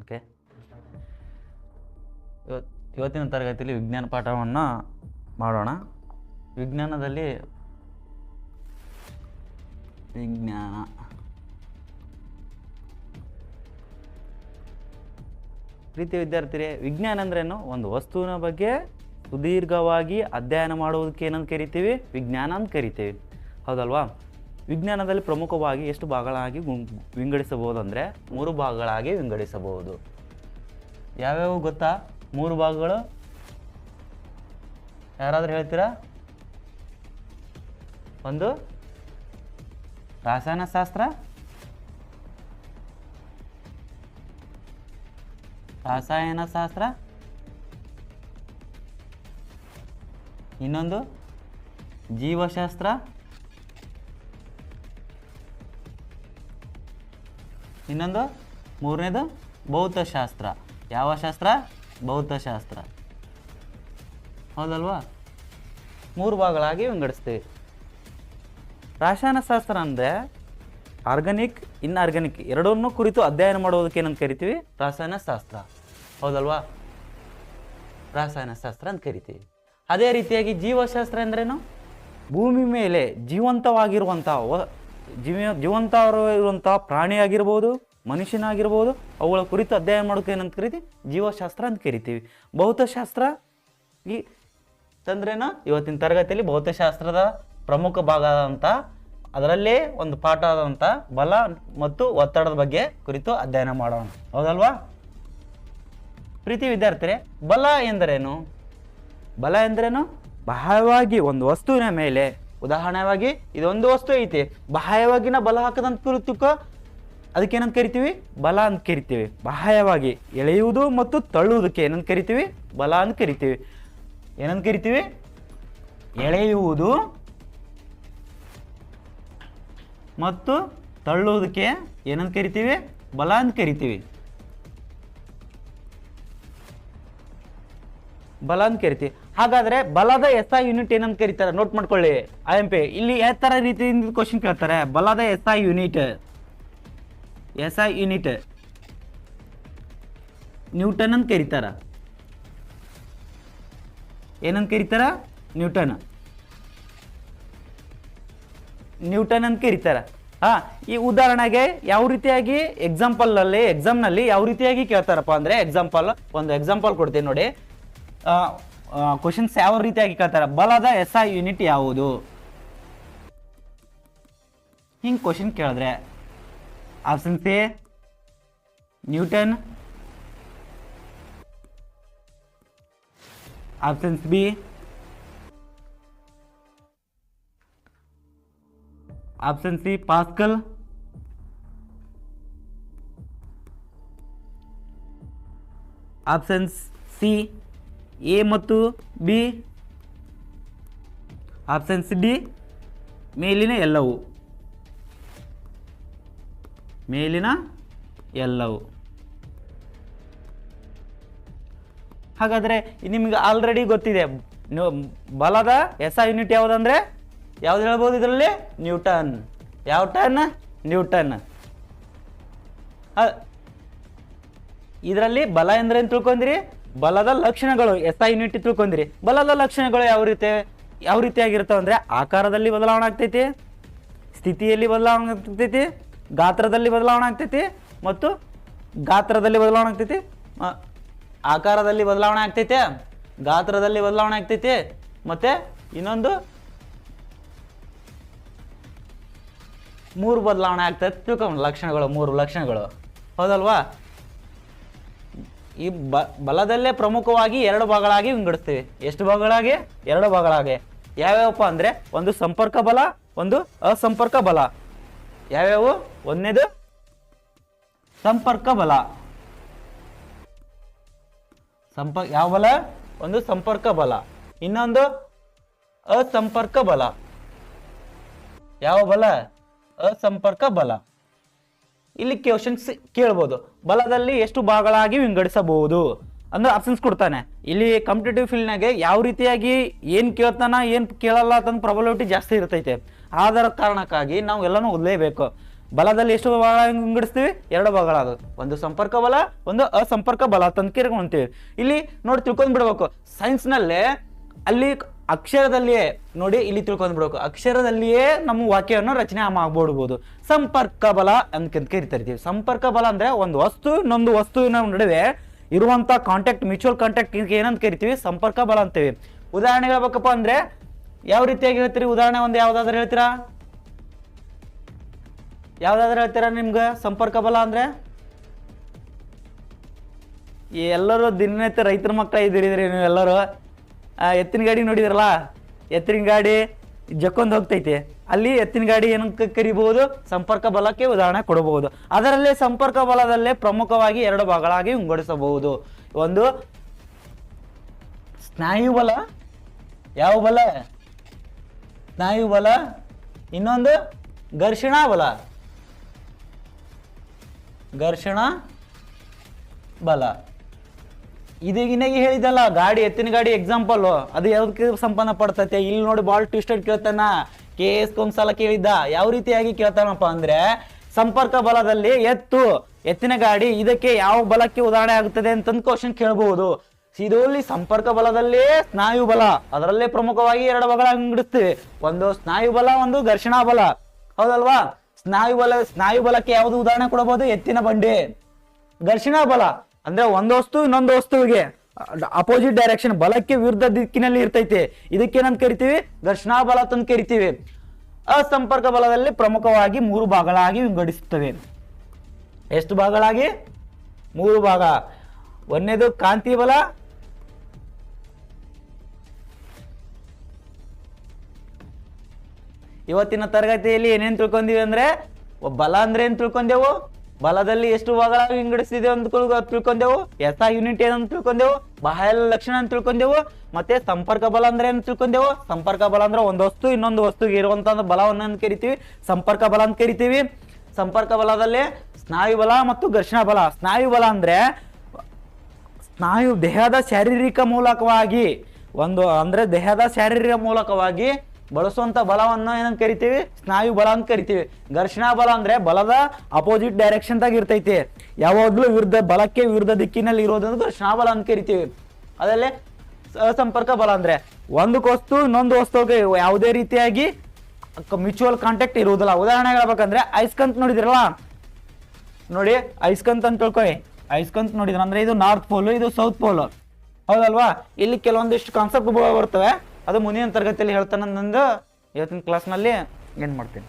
Okay? ಇವತ್ತು ಇವತ್ತಿನ ತರಗತಿಯಲ್ಲಿ ವಿಜ್ಞಾನ ಪಾಠವನ್ನು ಮಾಡೋಣ. ವಿಜ್ಞಾನದಲ್ಲಿ ವಿಜ್ಞಾನ. ಪ್ರೀತಿ ವಿದ್ಯಾರ್ಥಿರೇ, ವಿಜ್ಞಾನ ಅಂದ್ರೇನು? ಒಂದು ವಸ್ತುವಿನ ಬಗ್ಗೆ ಸುದೀರ್ಘವಾಗಿ ಅಧ್ಯಯನ ಮಾಡುವುದಕ್ಕೆ ಏನಂತ ಕರಿತೀವಿ? ವಿಜ್ಞಾನ ಅಂತ ಕರಿತೀವಿ. ಹೌದಲ್ವಾ? ವಿಜ್ಞಾನದಲ್ಲಿ ಪ್ರಮುಖವಾಗಿ ಎಷ್ಟು ಭಾಗಗಳಾಗಿ ವಿಂಗಡಿಸಬಹುದು ಅಂದರೆ ಮೂರು ಭಾಗಗಳಾಗಿ ವಿಂಗಡಿಸಬಹುದು. ಯಾವ್ಯಾವ ಗೊತ್ತಾ? ಮೂರು ಭಾಗಗಳು? ಯಾರಾದರೂ ಹೇಳ್ತೀರಾ? ಒಂದು? ರಾಸಾಯನಶಾಸ್ತ್ರ? ರಾಸಾಯನಶಾಸ್ತ್ರ? ಇನ್ನೊಂದು? ಜೀವಶಾಸ್ತ್ರ? ಇನ್ನೊಂದು, ಮೂರನೇದು, ಭೌತಶಾಸ್ತ್ರ. ಯಾವ ಶಾಸ್ತ್ರ? ಭೌತಶಾಸ್ತ್ರ. ಹೌದಲ್ವಾ? ಮೂರು ಭಾಗಗಳಾಗಿ ವಿಂಗಡಿಸ್ತೀವಿ. ರಾಸಾಯನಶಾಸ್ತ್ರ ಅಂದರೆ ಆರ್ಗಾನಿಕ್, ಇನ್ಆರ್ಗಾನಿಕ್ ಎರಡನ್ನೂ ಕುರಿತು ಅಧ್ಯಯನ ಮಾಡೋದಕ್ಕೆ ಏನಂತ ಕರಿತೀವಿ? ರಾಸಾಯನಶಾಸ್ತ್ರ. ಹೌದಲ್ವಾ? ರಾಸಾಯನಶಾಸ್ತ್ರ ಅಂತ ಕರಿತೀವಿ. ಅದೇ ರೀತಿಯಾಗಿ ಜೀವಶಾಸ್ತ್ರ ಅಂದ್ರೇನು? ಭೂಮಿ ಮೇಲೆ ಜೀವಂತವಾಗಿರುವಂಥ ಜೀವ ಜೀವಂತವಾಗಿರುವಂಥ ಪ್ರಾಣಿ ಆಗಿರ್ಬೋದು ಮನುಷ್ಯನಾಗಿರ್ಬೋದು, ಅವುಗಳ ಕುರಿತು ಅಧ್ಯಯನ ಮಾಡೋಕೆ ಏನಂತ ಕರಿತೀವಿ ಜೀವಶಾಸ್ತ್ರ ಅಂತ ಕರಿತೀವಿ. ಭೌತಶಾಸ್ತ್ರ ಈ ತಂದ್ರೇನ ಇವತ್ತಿನ ತರಗತಿಯಲ್ಲಿ ಭೌತಶಾಸ್ತ್ರದ ಪ್ರಮುಖ ಭಾಗ ಆದಂಥ ಅದರಲ್ಲೇ ಒಂದು ಪಾಠ ಆದಂಥ ಬಲ ಮತ್ತು ಒತ್ತಡದ ಬಗ್ಗೆ ಕುರಿತು ಅಧ್ಯಯನ ಮಾಡೋಣ. ಹೌದಲ್ವಾ? ಪ್ರೀತಿ ವಿದ್ಯಾರ್ಥಿರೇ, ಬಲ ಎಂದರೇನು? ಬಲ ಎಂದರೇನು? ಬಾಹ್ಯವಾಗಿ ಒಂದು ವಸ್ತುವಿನ ಮೇಲೆ. ಉದಾಹರಣೆಯಾಗಿ, ಇದೊಂದು ವಸ್ತು ಐತಿ. ಬಾಹ್ಯವಾಗಿನ ಬಲ ಹಾಕದಂತ ಕುರಿತುಕೋ ಅದಕ್ಕೇನಂತ ಕರಿತೀವಿ? ಬಲ ಅಂತ ಕರಿತೀವಿ. ಬಾಹ್ಯವಾಗಿ ಎಳೆಯುವುದು ಮತ್ತು ತಳ್ಳುವುದಕ್ಕೆ ಏನಂತ ಕರಿತೀವಿ? ಬಲ ಅಂತ ಕರಿತೀವಿ. ಏನಂತ ಕರಿತೀವಿ? ಎಳೆಯುವುದು ಮತ್ತು ತಳ್ಳುವುದಕ್ಕೆ ಏನಂತ ಕರಿತೀವಿ? ಬಲ ಅಂತ ಕರಿತೀವಿ. ಬಲ ಅಂತ ಕರಿತೀವಿ. ಹಾಗಾದ್ರೆ ಬಲದ ಎಸ್ ಐ ಯೂನಿಟ್ ಏನಂತ ಕರೀತಾರೆ? ನೋಟ್ ಮಾಡ್ಕೊಳ್ಳಿ. ಐ ಎಂ ಪಿ ಇಲ್ಲಿ ಯಾವ ಥರ ರೀತಿಯಿಂದ ಕ್ವಶನ್ ಕೇಳ್ತಾರೆ? ಬಲದ S I unit S I unit newton ಅಂತ ಕರೀತಾರ. ಏನಂತ ಕರೀತಾರ? ನ್ಯೂಟನ್. ನ್ಯೂಟನ್ ಅಂತ ಕರೀತಾರ. ಹಾ, ಈ ಉದಾಹರಣೆಗೆ ಯಾವ ರೀತಿಯಾಗಿ ಎಕ್ಸಾಂಪಲ್ ಅಲ್ಲಿ ಎಕ್ಸಾಮ್ನಲ್ಲಿ ಯಾವ ರೀತಿಯಾಗಿ ಕೇಳ್ತಾರಪ್ಪ ಅಂದ್ರೆ ಎಕ್ಸಾಂಪಲ್ ಒಂದು ಎಕ್ಸಾಂಪಲ್ ಕೊಡ್ತೀನಿ ನೋಡಿ. ಕ್ವಶನ್ಸ್ ಯಾವ ರೀತಿಯಾಗಿ ಕೇಳ್ತಾರ? ಬಲದ ಎಸ್ ಐ ಯೂನಿಟ್ ಯಾವುದು? ಹಿಂಗೆ ಕ್ವಶನ್ ಕೇಳಿದ್ರೆ option C newton options B option C pascal options C A ಮತ್ತು ಬಿ ಆಪ್ಷನ್ಸ್ ಡಿ ಮೇಲಿನ ಎಲ್ಲವು ಮೇಲಿನ ಎಲ್ಲವು. ಹಾಗಾದರೆ ನಿಮಗೆ ಆಲ್ರೆಡಿ ಗೊತ್ತಿದೆ. ಬಲದ ಎಸ್ ಐ ಯೂನಿಟ್ ಯಾವುದಂದ್ರೆ? ಯಾವ್ದು ಹೇಳ್ಬೋದು ಇದರಲ್ಲಿ? ನ್ಯೂಟನ್ ಯಾವ ಟನ್ ನ್ಯೂಟನ್ ಇದರಲ್ಲಿ ಬಲ ಎಂದ್ರೆ ತಿಳ್ಕೊಂಡ್ರಿ? ಬಲದ ಲಕ್ಷಣಗಳು ಎಸ್ ಐ ಯೂನಿಟ್ ತಿಳ್ಕೊಂಡ್ರಿ. ಬಲದ ಲಕ್ಷಣಗಳು ಯಾವ ರೀತಿ, ಯಾವ ರೀತಿಯಾಗಿರ್ತಾವೆ ಅಂದರೆ ಆಕಾರದಲ್ಲಿ ಬದಲಾವಣೆ ಆಗ್ತೈತಿ, ಸ್ಥಿತಿಯಲ್ಲಿ ಬದಲಾವಣೆ ಆಗ್ತೈತಿ ಗಾತ್ರದಲ್ಲಿ ಬದಲಾವಣೆ ಆಗ್ತೈತಿ ಮತ್ತು ಗಾತ್ರದಲ್ಲಿ ಬದಲಾವಣೆ ಆಗ್ತೈತಿ ಆಕಾರದಲ್ಲಿ ಬದಲಾವಣೆ ಆಗ್ತೈತೆ, ಗಾತ್ರದಲ್ಲಿ ಬದಲಾವಣೆ ಆಗ್ತೈತಿ, ಮತ್ತೆ ಇನ್ನೊಂದು ಮೂರು ಬದಲಾವಣೆ ಆಗ್ತೈತೆ. ತಿಳ್ಕೊಂಡು ಲಕ್ಷಣಗಳು, ಮೂರು ಲಕ್ಷಣಗಳು. ಹೌದಲ್ವಾ? ಈ ಬ, ಬಲದಲ್ಲೇ ಪ್ರಮುಖವಾಗಿ ಎರಡು ಭಾಗಗಳಾಗಿ ವಿಂಗಡಿಸ್ತೀವಿ. ಎಷ್ಟು ಭಾಗಗಳಾಗಿ? ಎರಡು ಭಾಗಗಳಾಗಿ. ಯಾವ್ಯಾವಪ್ಪ ಅಂದರೆ ಒಂದು ಸಂಪರ್ಕ ಬಲ, ಒಂದು ಅಸಂಪರ್ಕ ಬಲ. ಯಾವ್ಯಾವು? ಒಂದನೇದು? ಸಂಪರ್ಕ ಬಲ. ಸಂಪರ್ಕ ಯಾವ ಬಲ? ಒಂದು ಸಂಪರ್ಕ ಬಲ. ಇನ್ನೊಂದು? ಅಸಂಪರ್ಕ ಬಲ. ಯಾವ ಬಲ? ಅಸಂಪರ್ಕ ಬಲ. ಇಲ್ಲಿ ಕ್ವಶನ್ಸ್ ಕೇಳ್ಬೋದು. ಬಲದಲ್ಲಿ ಎಷ್ಟು ಭಾಗಗಳಾಗಿ ವಿಂಗಡಿಸಬಹುದು? ಅಂದ್ರೆ ಆಪ್ಷನ್ಸ್ ಕೊಡ್ತಾನೆ. ಇಲ್ಲಿ ಕಾಂಪಿಟೇಟಿವ್ ಫೀಲ್ಡ್ನಾಗೆ ಯಾವ ರೀತಿಯಾಗಿ ಏನು ಕೇಳ್ತಾನ, ಏನು ಕೇಳಲ್ಲ ಅಂತಂದು ಪ್ರಾಬಲಿಟಿ ಜಾಸ್ತಿ ಇರ್ತೈತೆ. ಆದರ ಕಾರಣಕ್ಕಾಗಿ ನಾವು ಎಲ್ಲನೂ ಓದಲೇಬೇಕು. ಬಲದಲ್ಲಿ ಎಷ್ಟು ಭಾಗ ವಿಂಗಡಿಸ್ತೀವಿ? ಎರಡು ಅದು. ಒಂದು ಸಂಪರ್ಕ ಬಲ, ಒಂದು ಅಸಂಪರ್ಕ ಬಲ ಅಂತ ಕೇಳ್ಕೊಂತೀವಿ ಇಲ್ಲಿ ನೋಡಿ ತಿಳ್ಕೊಂಡ್ ಬಿಡ್ಬೇಕು ಸೈನ್ಸ್ನಲ್ಲೇ ಅಲ್ಲಿ ಅಕ್ಷರದಲ್ಲಿಯೇ ನೋಡಿ ಇಲ್ಲಿ ತಿಳ್ಕೊಂಡ್ ಬಿಡ್ಬೇಕು ಅಕ್ಷರದಲ್ಲಿಯೇ ನಮ್ಮ ವಾಕ್ಯವನ್ನು ರಚನೆ ಮಾಡ್ಬೋಡ್ಬೋದು. ಸಂಪರ್ಕ ಬಲ ಅಂತ ಕರಿತಾ ಸಂಪರ್ಕ ಬಲ ಅಂದ್ರೆ ಒಂದು ವಸ್ತು, ಇನ್ನೊಂದು ವಸ್ತುವಿನ ನಡುವೆ ಇರುವಂತ ಕಾಂಟ್ಯಾಕ್ಟ್ ಮ್ಯೂಚುವಲ್ ಕಾಂಟ್ಯಾಕ್ಟ್ ಏನಂತ ಕರಿತೀವಿ ಸಂಪರ್ಕ ಬಲ ಅಂತೀವಿ. ಉದಾಹರಣೆ ಹೇಳ್ಬೇಕಪ್ಪ ಅಂದ್ರೆ ಯಾವ ರೀತಿಯಾಗಿ ಹೇಳ್ತೀರಿ? ಉದಾಹರಣೆ ಒಂದು ಯಾವ್ದಾದ್ರು ಹೇಳ್ತೀರಾ? ಯಾವ್ದಾದ್ರು ಹೇಳ್ತೀರಾ ನಿಮ್ಗೆ? ಸಂಪರ್ಕ ಬಲ ಅಂದ್ರೆ? ಎಲ್ಲರೂ ದಿನನಿತ್ಯ ರೈತರ ಮಕ್ಕಳ ಇದ್ದೀರಿ ನೀವು ಎಲ್ಲರೂ. ಎತ್ತಿನ ಗಾಡಿ ನೋಡಿದ್ರಲ್ಲ? ಎತ್ತಿನ ಗಾಡಿ ಜಕ್ಕೊಂದು ಹೋಗ್ತೈತಿ. ಅಲ್ಲಿ ಎತ್ತಿನ ಗಾಡಿ ಏನಕ್ಕೆ ಕರಿಬಹುದು? ಸಂಪರ್ಕ ಬಲಕ್ಕೆ ಉದಾಹರಣೆ ಕೊಡಬಹುದು. ಅದರಲ್ಲೇ ಸಂಪರ್ಕ ಬಲದಲ್ಲೇ ಪ್ರಮುಖವಾಗಿ ಎರಡು ಭಾಗಗಳಾಗಿ ವಿಂಗಡಿಸಬಹುದು. ಒಂದು, ಸ್ನಾಯು ಬಲ. ಯಾವ ಬಲ? ಸ್ನಾಯು ಬಲ ಇನ್ನೊಂದು ಘರ್ಷಣಾ ಬಲ ಘರ್ಷಣಾ ಬಲ ಇದೀಗಿನಾಗಿ ಹೇಳಿದಲ್ಲ ಗಾಡಿ, ಎತ್ತಿನ ಗಾಡಿ ಎಕ್ಸಾಂಪಲ್ ಅದು ಯಾವ್ದಕ್ಕೆ ಸಂಪನ್ನ ಪಡ್ತೈತೆ? ಇಲ್ಲಿ ನೋಡಿ ಬಾಲ್ ಟ್ವಿಸ್ಟೆಡ್ ಕೇಳ್ತಾನ. ಕೆ ಎಸ್ ಒಂದ್ಸಲ ಕೇಳಿದ್ದ. ಯಾವ ರೀತಿಯಾಗಿ ಕೇಳ್ತಾನಪ್ಪ ಅಂದ್ರೆ, ಸಂಪರ್ಕ ಬಲದಲ್ಲಿ ಎತ್ತು, ಎತ್ತಿನ ಗಾಡಿ, ಇದಕ್ಕೆ ಯಾವ ಬಲಕ್ಕೆ ಉದಾಹರಣೆ ಆಗುತ್ತದೆ ಅಂತಂದು ಕ್ವಶನ್ ಕೇಳಬಹುದು. ಇದರಲ್ಲಿ ಸಂಪರ್ಕ ಬಲದಲ್ಲೇ ಸ್ನಾಯು ಬಲ. ಅದರಲ್ಲೇ ಪ್ರಮುಖವಾಗಿ ಎರಡು ಬಲ ವಿಂಗಡಿಸ್ತೀವಿ ಒಂದು ಸ್ನಾಯು ಬಲ, ಒಂದು ಘರ್ಷಣಾ ಬಲ. ಹೌದಲ್ವಾ? ಸ್ನಾಯು ಬಲ, ಸ್ನಾಯು ಬಲಕ್ಕೆ ಯಾವುದು ಉದಾಹರಣೆ ಕೊಡಬಹುದು ಎತ್ತಿನ ಬಂಡೆ. ಘರ್ಷಣಾ ಬಲ. ಅಂದ್ರೆ ಒಂದು ವಸ್ತು, ಇನ್ನೊಂದು ವಸ್ತುವಿಗೆ. ಅಪೋಸಿಟ್ ಡೈರೆಕ್ಷನ್ ಬಲಕ್ಕೆ ವಿರುದ್ಧ ದಿಕ್ಕಿನಲ್ಲಿ ಇರ್ತೈತೆ. ಇದಕ್ಕೇನಂತ ಕರಿತೀವಿ? ಘರ್ಷಣಾ ಬಲ ಅಂತ ಕರಿತೀವಿ. ಅಸಂಪರ್ಕ ಬಲದಲ್ಲಿ ಪ್ರಮುಖವಾಗಿ ಮೂರು ಭಾಗಗಳಾಗಿ ವಿಂಗಡಿಸುತ್ತವೆ. ಎಷ್ಟು ಭಾಗಗಳಾಗಿ? ಮೂರು ಭಾಗ. ಒಂದನೇದು ಕಾಂತಿ ಬಲ ಇವತ್ತಿನ ತರಗತಿಯಲ್ಲಿ ಏನೇನು ತಿಳ್ಕೊಂಡಿವಿ ಅಂದ್ರೆ ಬಲ ಅಂದ್ರೆ ಏನ್ ತಿಳ್ಕೊಂಡೆವು? ಬಲದಲ್ಲಿ ಎಷ್ಟು ಭಾಗಗಳಾಗಿ ವಿಂಗಡಿಸಿದೆ ಅಂತ ತಿಳ್ಕೊ- ತಿಳ್ಕೊಂಡೆವು? ಎಸ್ ಯೂನಿಟ್ ಏನಂತ ತಿಳ್ಕೊಂಡೆವು? ಬಾಹ್ಯ ಲಕ್ಷಣ ಅಂತ ತಿಳ್ಕೊಂಡೆವು? ಮತ್ತೆ ಸಂಪರ್ಕ ಬಲ ಅಂದ್ರೆ ಏನ್ ತಿಳ್ಕೊಂಡೆವು? ಸಂಪರ್ಕ ಬಲ ಅಂದ್ರೆ ಒಂದು ವಸ್ತು, ಇನ್ನೊಂದು ವಸ್ತುಗೆ ಇರುವಂತ ಬಲವನ್ನ ಅಂತ ಕರಿತೀವಿ. ಸಂಪರ್ಕ ಬಲ ಅಂತ ಕರಿತೀವಿ. ಸಂಪರ್ಕ ಬಲದಲ್ಲಿ ಸ್ನಾಯು ಬಲ ಮತ್ತು ಘರ್ಷಣಾ ಬಲ. ಸ್ನಾಯು ಬಲ ಅಂದ್ರೆ, ಸ್ನಾಯು ದೇಹದ ಶಾರೀರಿಕ ಮೂಲಕವಾಗಿ, ಒಂದು ಅಂದ್ರೆ ದೇಹದ ಶಾರೀರಿಕ ಮೂಲಕವಾಗಿ ಬಳಸುವಂತ ಬಲವನ್ನು ಏನಂತ ಕರಿತೀವಿ? ಸ್ನಾಯು ಬಲ ಅಂತ ಕರಿತೀವಿ. ಘರ್ಷಣಾ ಬಲ ಅಂದ್ರೆ ಬಲದ ಅಪೋಸಿಟ್ ಡೈರೆಕ್ಷನ್ ದಾಗ ಇರ್ತೈತಿ. ಯಾವಾಗ್ಲೂ ವಿರುದ್ಧ ಬಲಕ್ಕೆ ವಿರುದ್ಧ ದಿಕ್ಕಿನಲ್ಲಿ ಇರೋದನ್ನು ಘರ್ಷಣಾ ಬಲ ಅಂತ ಕರಿತೀವಿ. ಅದಲ್ಲೇ ಸಂಪರ್ಕ ಬಲ ಅಂದ್ರೆ ಒಂದು ವಸ್ತು ಇನ್ನೊಂದು ವಸ್ತುಗೆ ಯಾವುದೇ ರೀತಿಯಾಗಿ ಮ್ಯೂಚುವಲ್ ಕಾಂಟ್ಯಾಕ್ಟ್ ಇರುವುದಿಲ್ಲ. ಉದಾಹರಣೆ ಹೇಳ್ಬೇಕಂದ್ರೆ ಐಸ್ಕಂತ್ ನೋಡಿದಿರಲ್ಲ? ನೋಡಿ ಐಸ್ಕಂತ್ ಅಂತ ತಿಳ್ಕೊಳ್ಳಿ. ಐಸ್ಕಂತ್ ನೋಡಿದ್ರ ಅಂದ್ರೆ ಇದು ನಾರ್ತ್ ಪೋಲ್ ಇದು ಸೌತ್ ಪೋಲ್ ಹೌದಲ್ವಾ? ಇಲ್ಲಿ ಕೆಲವೊಂದಿಷ್ಟು ಕಾನ್ಸೆಪ್ಟ್ ಬರ್ತವೆ. ಅದು ಮುಂದಿನ ತರಗತಿಯಲ್ಲಿ ಹೇಳ್ತಾನೆ ನಂದು ಇವತ್ತಿನ ಕ್ಲಾಸ್ನಲ್ಲಿ ಏನು ಮಾಡ್ತೀನಿ.